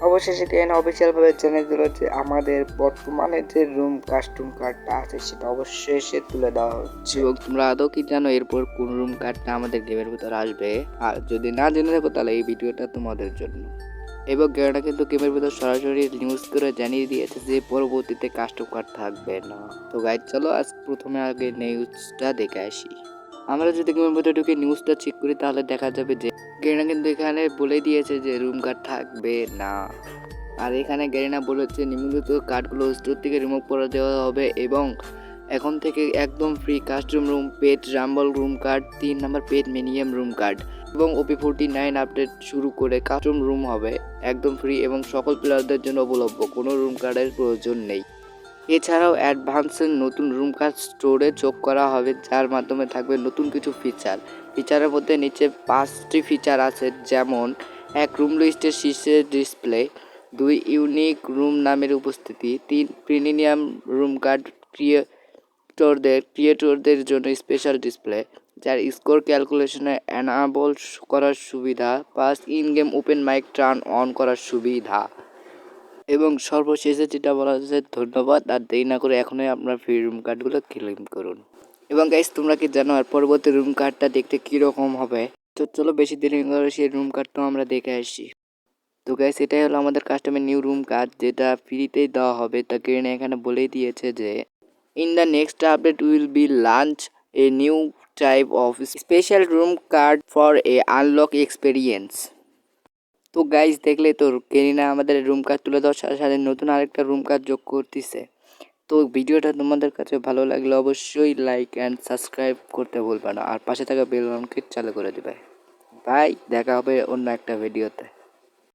অবশেষে কেন অফিসিয়ালভাবে জানিয়ে দিল যে আমাদের বর্তমানে যে রুম কাস্টম কার্ডটা আছে, সেটা অবশেষে তুলে দেওয়া হচ্ছে। এবং তোমরা আদৌ কি জানো এরপর কোন রুম কার্ডটা আমাদের গেমের ভিতর আসবে? আর যদি না জেনে থাকো, তাহলে এই ভিডিওটা তোমাদের জন্য। এবং গেমটা কিন্তু গেমের ভিতর সরাসরি নিউজ করে জানিয়ে দিয়েছে যে পরবর্তীতে কাস্টম কার্ড থাকবে না। তো গাইড চলো আজ প্রথমে আগে নিউজটা দেখে আসি। আমরা যদি গেমের ভিতরে ঢুকে নিউজটা চেক করি, তাহলে দেখা যাবে যে গেরিনা কিন্তু এখানে বলে দিয়েছে যে রুম কার্ড থাকবে না। আর এখানে গেরিনা বলেছে, নিম্নলিখিত কার্ডগুলো স্টোর থেকে রিমুভ করে দেওয়া হবে এবং এখন থেকে একদম free custom room pet rumble room card তিন number pet minimum room card এবং ওপি ফোরটি নাইন আপডেট শুরু করে কাস্টম রুম হবে। একদম ফ্রি এবং সকল প্লেয়ারদের জন্য উপলব্ধ, কোনো রুম কার্ডের প্রয়োজন নেই। এছাড়াও অ্যাডভান্সের নতুন রুম কার্ড স্টোরে যোগ করা হবে, যার মাধ্যমে থাকবে নতুন কিছু ফিচার ফিচারের মধ্যে নিচে পাঁচটি ফিচার আছে, যেমন এক রুম লিস্টের শীর্ষে ডিসপ্লে দুই ইউনিক রুম নামের উপস্থিতি, তিন প্রিমিয়াম রুম কার্ড ক্রিয়েটরদের ক্রিয়েটরদের জন্য স্পেশাল ডিসপ্লে যার স্কোর ক্যালকুলেশনে অ্যানাবল করার সুবিধা পাঁচ in game open mic turn on করার সুবিধা। এবং সর্বশেষে যেটা বলা হচ্ছে ধন্যবাদ। আর দেরি না করে এখনই আপনার ফ্রি রুম কার্ডগুলো ক্লেম করুন। এবং গাইস তোমরা কি জানো আর পরবর্তী রুম কার্ডটা দেখতে কীরকম হবে? তো চলো বেশি দেরি করে সেই রুম কার্ডটাও আমরা দেখে আসি। তো গাইস এটাই হলো আমাদের কাস্টমার নিউ রুম কার্ড যেটা ফ্রিতেই দেওয়া হবে। তা গ্রেন এখানে বলেই দিয়েছে যে in the next update will be launch a new type of special room card for a unlock experience তো গাইজ দেখলে তো কেরিনা আমাদের রুম কার্ড তুলে দেওয়ার সাথে সাথে নতুন আরেকটা রুম কার্ড যোগ করতেছে। তো ভিডিওটা তোমাদের কাছে ভালো লাগলে অবশ্যই লাইক অ্যান্ড সাবস্ক্রাইব করতে ভুলবে না। আর পাশে থাকা বেল চালু করে দেবে। বাই দেখা হবে অন্য একটা ভিডিওতে